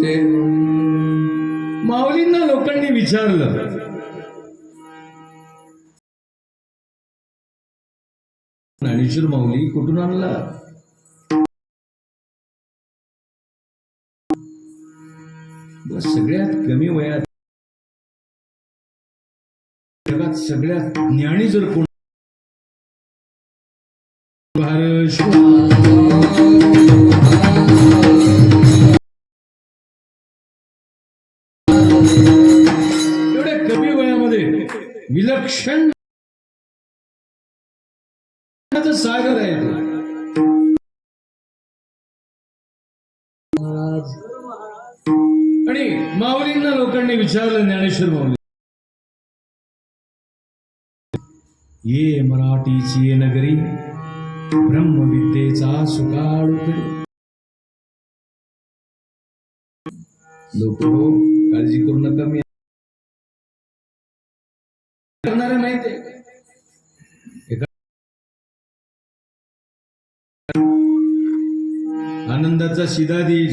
दिसते माऊलींना लोकांनी विचारलं. ज्ञानेश्वर माऊली कुठून आणला? बस सगळ्यात कमी वयात जगात सगळ्यात ज्ञानी जर कोण विलक्षण सागर आहे आणि माऊलींना लोकांनी विचारलं ज्ञानेश्वर माऊली. ये मराठीची ये नगरी ब्रह्मविद्येचा सुकाळ लोक हो, काळजी करू नका मी करणारे आनंदाचा शिदा देईल.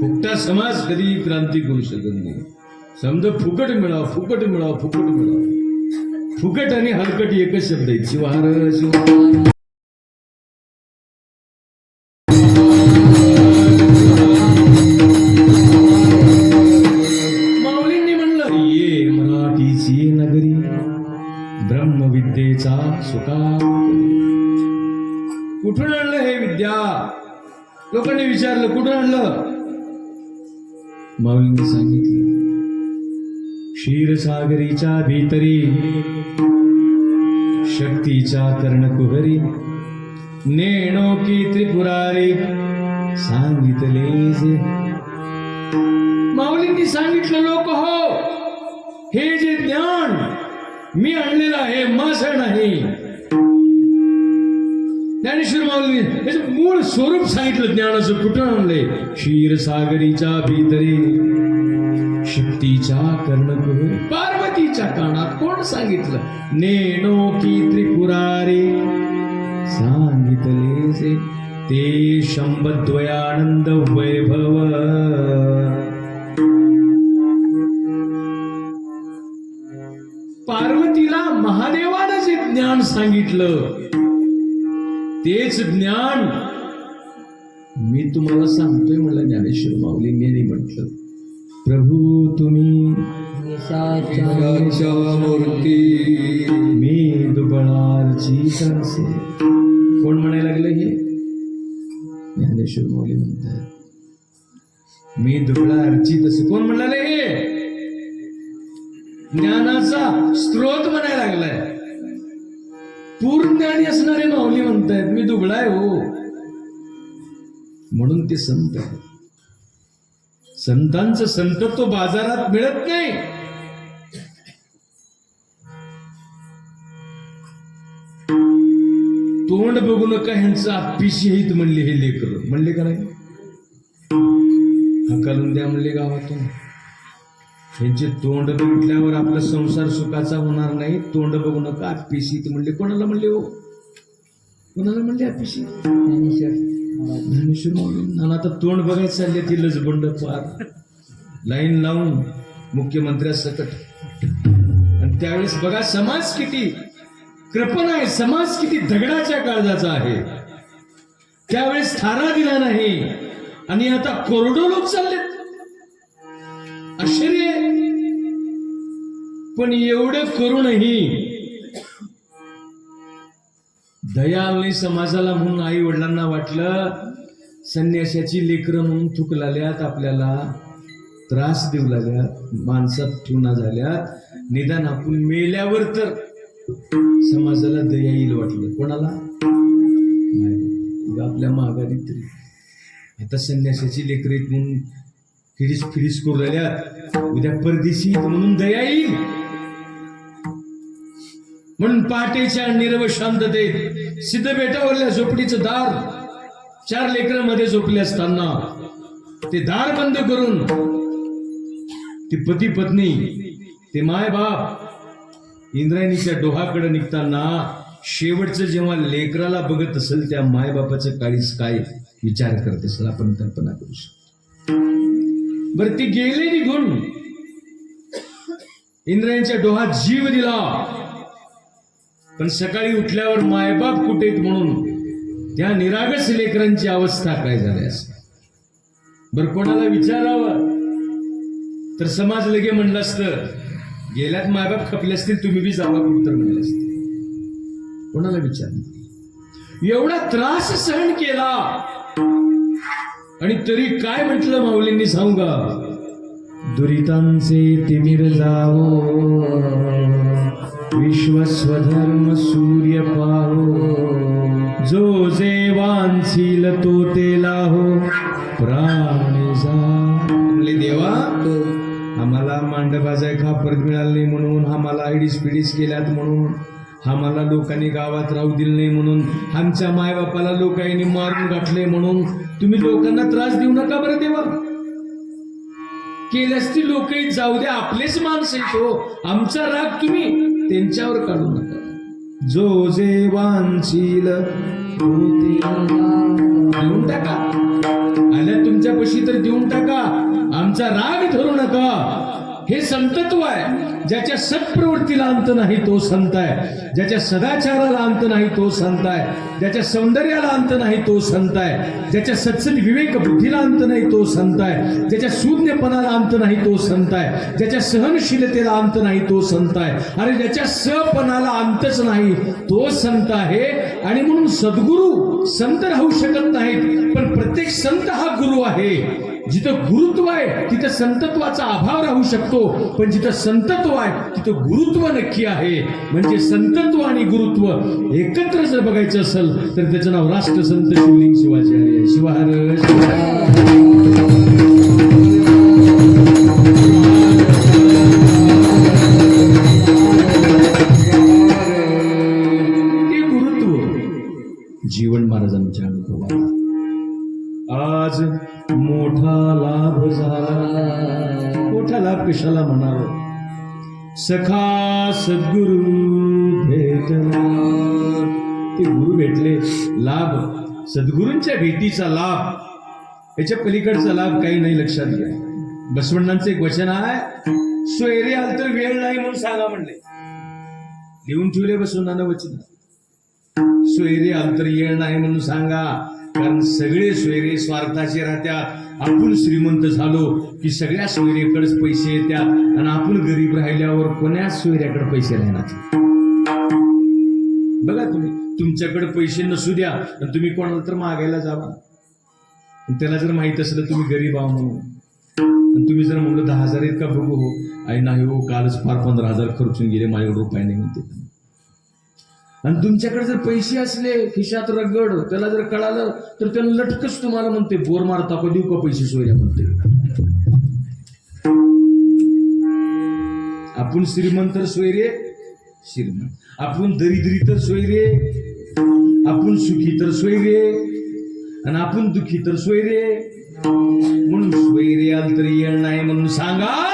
फुकटा समाज कधी क्रांती करू शकत नाही. समजा फुकट मिळावं फुकट मिळावं फुकट मिळावं. फुकट आणि हलकट एकच शब्द आहे शिवार शिवार लोकांनी विचारलं कुठं आणलं? माऊलींनी सांगितलं क्षीरसागरीच्या भीतरी शक्तीच्या कर्णकुहरी नेणो की त्रिपुरारी सांगितले जे. माऊलींनी सांगितलं लोक हो हे जे ज्ञान मी आणलेलं आहे माझं नाही. ज्ञानेश्वर माऊलींनी त्याचं मूळ स्वरूप सांगितलं ज्ञानाचं कुठं आणलंय? क्षीरसागरीच्या भीतरी. शक्तीच्या कर्णकुहरी पार्वतीच्या कानात कोण सांगितलं? नेणो की त्रिपुरारे. सांगितले ते शंभद्वयानंद वैभव. पार्वतीला महादेवानं जे ज्ञान सांगितलं. तेच ज्ञान. मी तुम्हाला सांगतोय मला ज्ञानेश्वर माऊली मी म्हटलं. प्रभू तुम्ही मूर्ती. मी दुबळारची तरसे कोण म्हणायला लागलं हे? ज्ञानेश्वर माऊली म्हणतात. मी दुबळा अर्चित असे कोण म्हणाले हे? ज्ञानाचा स्त्रोत म्हणायला लागलाय. पूर्ण ज्ञानी असणारे माऊली म्हणतायत मी दुबळाय आहे हो. म्हणून ते संत संतांचं संतत्व बाजारात मिळत नाही. तोंड बघू नका ह्यांचं अप्पिशी हित म्हणले हे लेकर. म्हणले का नाही? हकालून द्या म्हणले गावातून. यांचे तोंड बघितल्यावर आपला संसार सुखाचा होणार नाही. तोंड बघू नका अप्पिशी म्हणले. कोणाला म्हणले हो? कोणाला म्हणले अप्पिशी ज्ञानेश्वर माऊली आता तोंड बघायचं चालले ती लजबंड फार लाईन लावून मुख्यमंत्र्यासकट आणि त्यावेळेस बघा समाज किती कृपण आहे. समाज किती दगडाच्या काळजाचा आहे. त्यावेळेस थारा दिला नाही. आणि आता कोरडो लोक चाललेत. आश्चर्य. पण एवढं करूनही दयालने समाजाला म्हणून आई वडिलांना वाटलं संन्याशाची लेकरं म्हणून थुकलाल्यात आपल्याला त्रास देऊ लागल्यात माणसात ठेवणा झाल्यात निदान आपण मेल्यावर तर समाजाला दया येईल वाटलं. कोणाला? नाही. आपल्या माघारी तरी. आता संन्यासाची लेकर म्हणून फिरीस फिरीस करू उद्या परदेशी म्हणून दया येईल. म्हणून पहाटेच्या निरव शांततेत सिद्ध बेटावरल्या झोपडीचं दार चार लेकरं मध्ये झोपले असताना ते दार बंद करून ती पती पत्नी ते माय बाप इंद्रायणीच्या डोहाकडे निघताना शेवटचं जेव्हा लेकराला बघत असेल त्या मायबापाचं काळीच काय विचार करत असेल आपण कल्पना करू शकतो. बरं ती गेले निघून. इंद्रायांच्या डोहात जीव दिला. पण सकाळी उठल्यावर मायबाप कुठे म्हणून त्या निरागस लेकरांची अवस्था काय झाली असते बरं कोणाला विचारावं? तर समाज लगे म्हणलं असतं गेल्यात मायबाप खपले असतील तुम्ही बी जावा उत्तर म्हणलं असते. कोणाला विचार एवढा त्रास सहन केला. आणि तरी काय म्हटलं माऊलींनी सांगू? दुरितांचे तिमिर जावो विश्वस्वधर्म सूर्य पाहो जो जे वांछील तो ते लाहो प्राणी जा. देवा आम्हाला मांडबाजाय खापर मिळालं नाही म्हणून आम्हाला आयडीस पिडीस केल्यात म्हणून आम्हाला लोकांनी गावात राहू दिलं नाही म्हणून आमच्या मायबापाला लोकांनी मारून गाठले म्हणून तुम्ही लोकांना त्रास देऊ नका बरं देवा. केल्यास ती लोक जाऊ द्या आपलेच माणसं येतो हो. आमचा राग तुम्ही त्यांच्यावर काढू नका. जो जे वांछील देऊन टाका. आल्या तुमच्या पशी तर देऊन टाका. आमचा राग धरू नका. हे संतत्व आहे. ज्याच्या सत्प्रवृत्तीला अंत नाही तो संत आहे. ज्याच्या सदाचाराला अंत नाही तो संत आहे. ज्याच्या सौंदर्याला अंत नाही तो संत आहे. ज्याच्या सत्सद विवेक बुद्धीला अंत नाही तो संत आहे. ज्याच्या शून्यपणाला अंत नाही तो संत आहे. ज्याच्या सहनशीलतेला अंत नाही तो संत आहे. अरे ज्याच्या सपणाला अंतच नाही तो संत आहे. आणि म्हणून सद्गुरू संत राहू शकत नाहीत पण प्रत्येक संत हा गुरु आहे. जिथं गुरुत्व आहे तिथं संतत्वाचा अभाव राहू शकतो. पण जिथं संतत्व आहे तिथं गुरुत्व नक्की आहे. म्हणजे संतत्व आणि गुरुत्व एकत्र जर बघायचं असेल तर त्याचं नाव राष्ट्रसंत शिवलिंग शिवाचार्य आहे. शिवार ते गुरुत्व. जीवन महाराजांच्या अनुभवात. मोठा लाभ झाला. मोठा लाभ कशाला म्हणावं? सखा सद्गुरु भेटला. ते गुरु भेटले. लाभ. सद्गुरूंच्या भेटीचा लाभ. याच्या पलीकडचा लाभ काही नाही लक्षात घ्या. बसवण्णांचं एक वचन आहे सोयरे आल तर वेळ नाही म्हणून सांगा म्हणले. लिहून ठेवले बसवण्णानं वचन. सोयरे तर येळ नाही म्हणून सांगा. कारण सगळे सोयरे स्वार्थाचे राहत्या. आपण श्रीमंत झालो की सगळ्या सोयरेकडेच पैसे येत्या. आणि आपण गरीब राहिल्यावर कोण्याच सोयऱ्याकडे पैसे राहणार बघा तुम्ही तुमच्याकडे पैसे नसू द्या आणि तुम्ही कोणाला तर मागायला जावा. त्याला जर माहीत असलं तुम्ही गरीब आहो म्हणून. तुम्ही जर म्हणलं दहा हजार इतका का बघू हो. आई नाही हो कालच फार पंधरा हजार खर्चून गेले माझ्याकडे रुपयाने नाही म्हणते. आणि तुमच्याकडे जर पैसे असले खिशात रगड त्याला जर कळालं तर त्याला लटकच तुम्हाला म्हणते बोर मारता का देऊ का पैसे सोयऱ्या म्हणते. आपण श्रीमंत तर सोयरे श्रीमंत. आपण दरिद्री तर सोयरे आपण सुखी तर सोयरे आणि आपण दुखी तर सोयरे. म्हणून सोयरे आल तरी येणार नाही म्हणून सांगा.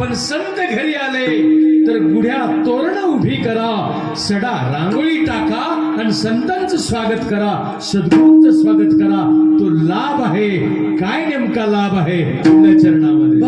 पण संत घरी आले. तर गुढ्या तोरण उभी करा. सडा रांगोळी टाका आणि संतांचं स्वागत करा. सद्गुरूंचं स्वागत करा. तो लाभ आहे. काय नेमका लाभ आहे? चरणामध्ये.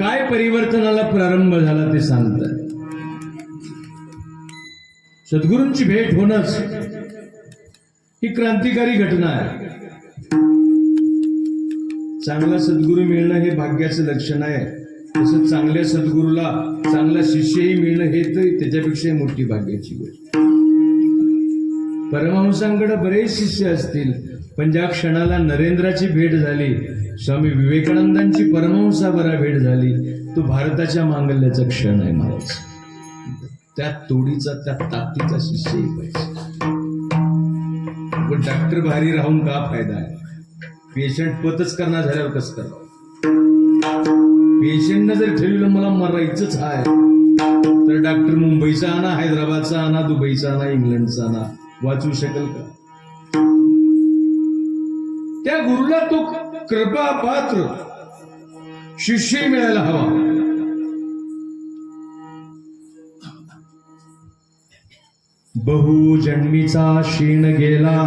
काय परिवर्तनाला प्रारंभ झाला ते सांगतात. सद्गुरूंची भेट होणंच ही क्रांतिकारी घटना आहे. चांगला सद्गुरू मिळणं हे भाग्याचं लक्षण आहे. तसं चांगल्या सद्गुरूला चांगला शिष्यही मिळणं हे तर त्याच्यापेक्षा मोठी भाग्याची गोष्ट. परमहंसांकडे बरेच शिष्य असतील पण ज्या क्षणाला नरेंद्राची भेट झाली स्वामी विवेकानंदांची परमहंसाबरा भेट झाली तो भारताच्या मांगल्याचा क्षण आहे महाराज. त्या तोडीचा त्या ताकदीचा शिष्यही पाहिजे पण डॉक्टर भारी राहून का फायदा आहे? पेशंट पतच करणार झाल्यावर कसं करावं पेशंटनं जर ठेवलं मला मरायचंच आहे तर डॉक्टर मुंबईचा आणा हैदराबादचा आणा दुबईचा आणा इंग्लंडचा आणा. वाचू शकेल का? त्या गुरुला तो कृपा पात्र शिष्य मिळायला हवा. बहु जन्मीचा शीण गेला.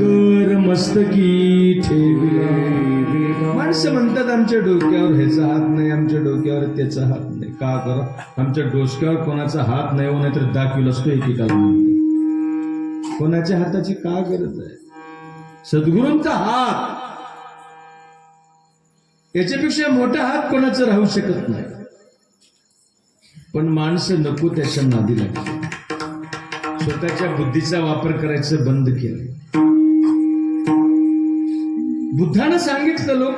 कर मस्तकी ठेविला माणसं म्हणतात आमच्या डोक्यावर ह्याचा हात नाही आमच्या डोक्यावर त्याचा हात नाही. का करा? आमच्या डोसक्यावर कोणाचा हात नाही हो नाहीतर दाखविल असतो एकेकाला. कोणाच्या हाताची का गरज आहे? सद्गुरूंचा हात. याच्यापेक्षा मोठा हात कोणाचा राहू शकत नाही. पण माणसं नको त्याच्या नादी लागली स्वतःच्या बुद्धीचा वापर करायचं बंद केलं. बुद्धानं सांगितलं लोक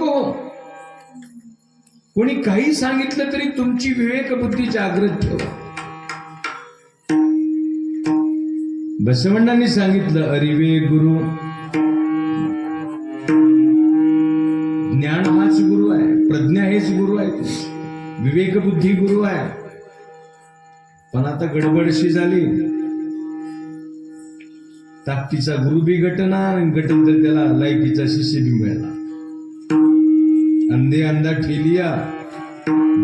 कोणी काही सांगितलं तरी तुमची विवेक बुद्धी जागृत ठेवा. बसवण्णांनी सांगितलं अरिवे गुरु. ज्ञान हाच गुरु आहे प्रज्ञा हेच गुरु आहे. विवेक बुद्धी गुरु आहे. पण आता गडबडशी झाली. ताकतीचा गुरु बी घटना गटन तर त्याला लायकीचा शिष्य बी मिळाला अंधे अंधा ठेलिया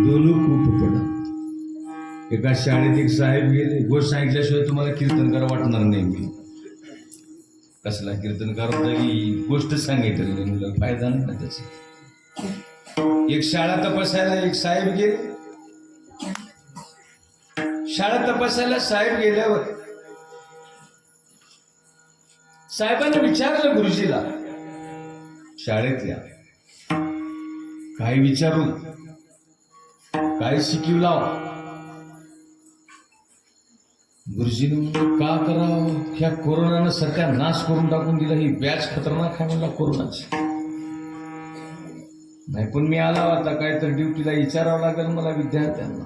दोन खूप पडत. एका शाळेत एक साहेब गेले गोष्ट सांगितल्याशिवाय तुम्हाला कीर्तनकार वाटणार नाही मी. कसला कीर्तनकार होता की गोष्ट सांगितली मुलं फायदा नाही त्याचा. एक शाळा तपासायला एक साहेब गेले. शाळा तपासायला साहेब गेल्यावर साहेबांनी विचारलं गुरुजीला शाळेतल्या काय विचारू? काय शिकवला गुरुजीने का करावं? ह्या कोरोनानं सध्या नाश करून टाकून दिला ही व्याज खतरनाक आहे मला कोरोनाची. नाही पण मी आला आता काय तर ड्युटीला विचारावं लागेल मला विद्यार्थ्यांना.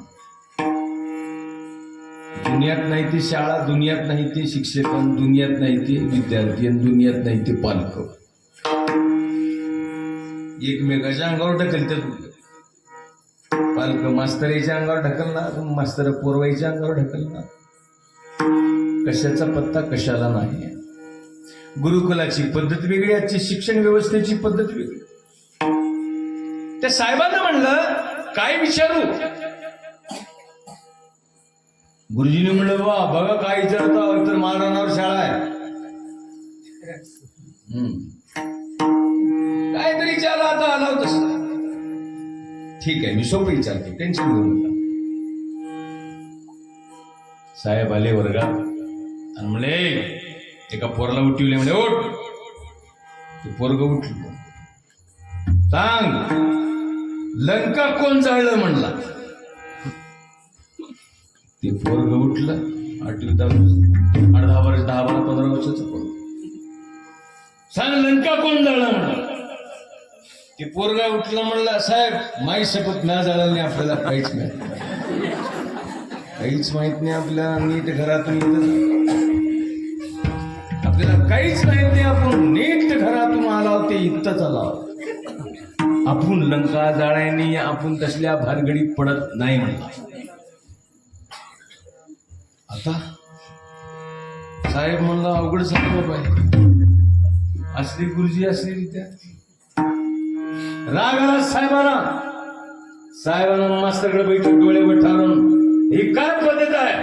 दुनियात नाही ते शाळा दुनियात नाही ते शिक्षक दुनियात नाही ते विद्यार्थी आणि दुनियात नाही ते पालक. एकमेकाच्या अंगावर ढकलतात पालक मास्तरीच्या अंगावर ढकलणार मास्तर पोरवाईच्या अंगावर ढकलणार. कशाचा पत्ता कशाला नाही गुरुकुलाची पद्धत वेगळी आजची शिक्षण व्यवस्थेची पद्धत वेगळी. त्या साहेबांना म्हणलं काय विचारू? गुरुजीने म्हणलं वा बघा काय विचारता तर महाराणावर शाळा आहे. हम्म. काहीतरी विचारला आता आला होता ठीक आहे मी सोपं विचारते टेन्शन घेऊ नका. साहेब आले वर्गात. आणि म्हणे एका पोराला उठवले म्हणे ओठ ते पोरग उठलं. सांग लंका कोण जाळलं म्हणला? ते पोरग उठलं आठवी दहा आठ दहा वर्ष दहा बारा पंधरा वर्षाचं पोर सांग लंका कोण जाळलं म्हणलं? ते पोरगा उठला म्हणला साहेब माई शपथ ना जाळलं नाही आपल्याला काहीच नाही. काहीच माहीत नाही आपल्याला नीट घरातून येत आपल्याला काहीच नाही ते आपण नीट घरातून आलाव ते इथंच आलाव आपण लंका जाळ्यानी आपण तसल्या भानगडीत पडत नाही म्हणला. आता साहेब म्हणला अवघड झालं बाबा असली गुरुजी असली रित्या राग आला साहेबांना. साहेबांना मास्तरकडे बैठक डोळे वठारून ही काय पद्धत आहे?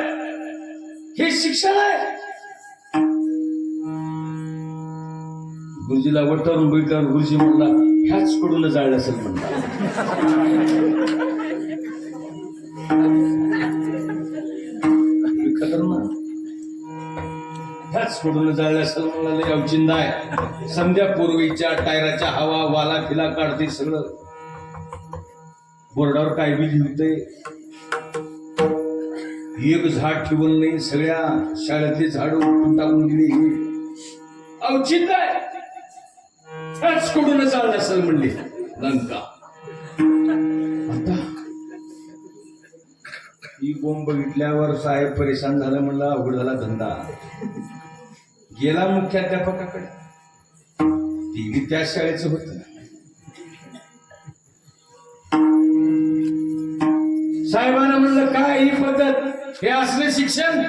हे शिक्षण आहे? गुरुजीला वटारून बैठल्यावर गुरुजी म्हणला ह्याच कडून जाळलं असेल म्हणला. ह्याच कडून जाळलं असेल म्हणाले अवचिंदा आहे. संध्यापूर्वीच्या टायराच्या हवा वाला फिला काढते सगळं. बोर्डावर काय बी लिहिते एक झाड ठेवून नाही सगळ्या शाळेतली झाड उपटून टाकून दिली अवचिंद आहे. त्याच कडून चाललं असं म्हणली. लंका. आता ही बोंब बघितल्यावर साहेब परेशान झालं म्हणलं अवघड झाला धंदा. गेला मुख्याध्यापकाकडे. टीव्ही त्या शाळेचं होत साहेबांना म्हणलं काय ही पद्धत? हे असले शिक्षण?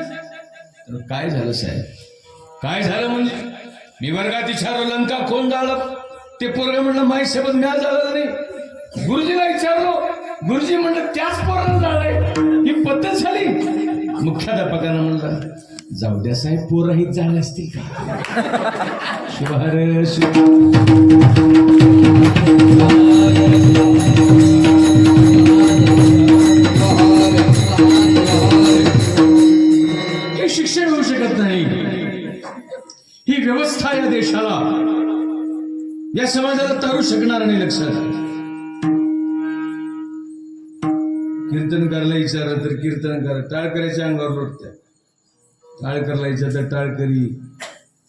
तर काय झालं साहेब? काय झालं म्हणजे? मी वर्गात विचारलं लंका कोण झालं ते पोरग म्हणलं माहीत शपथ म्या झालं नाही. गुरुजीला विचारलो गुरुजी म्हणलं त्याच पोरानं झालंय. ही पद्धत झाली. मुख्याध्यापकानं म्हणलं जाऊ द्या साहेब पोरही झाले असतील का? शिवार शिव हे शिक्षण होऊ शकत नाही. ही व्यवस्था या देशाला या समाजाला तारू शकणार नाही लक्षात. कीर्तनकारला विचारलं तर कीर्तनकार टाळकऱ्याच्या अंगावर लोटत्या. टाळकरला विचार तर टाळकरी.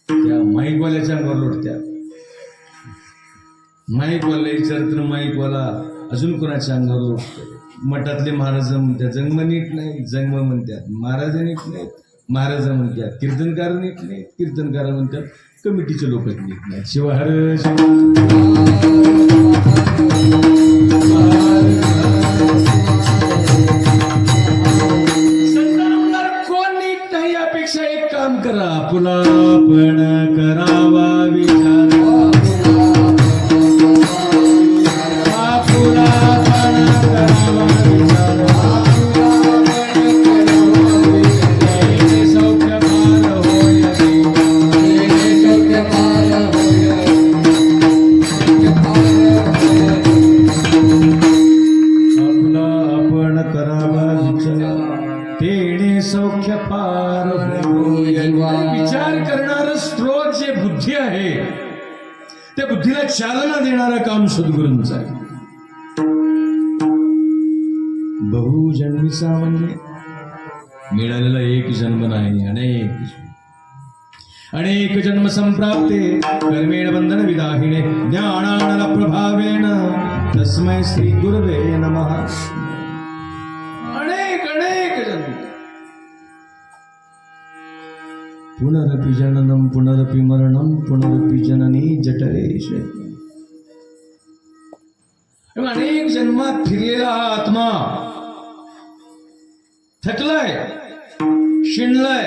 त्या माईकवाल्याच्या अंगावर लोटत्या. माईकवाला विचार तर माईकवाला अजून कोणाच्या अंगावर लोटते मठातले महाराज म्हणतात जन्म नीट नाही जन्म म्हणतात महाराज नीट नाहीत महाराज म्हणतात कीर्तनकार नीट नाहीत कीर्तनकार म्हणतात कमिटीचे लोक नीट नाहीत कोण नीट नाही यापेक्षा एक काम करा. पुन्हा पण काम सद्गुरूंचं आहे. बहुजन्मी सामान्य मिळालेला एक जन्म नाही अनेक अनेक जन्म संप्राप्ते कर्मेण बंधन विदाहिणे ज्ञानानल प्रभावेण तस्मै श्री गुरवे नम. अनेक अनेक जन्म. पुनरपि जननम पुनरपि मरणम पुनरपि जननी जठरेश. अनेक जन्मात फिरलेला हा आत्मा. थकलाय. शिणलाय.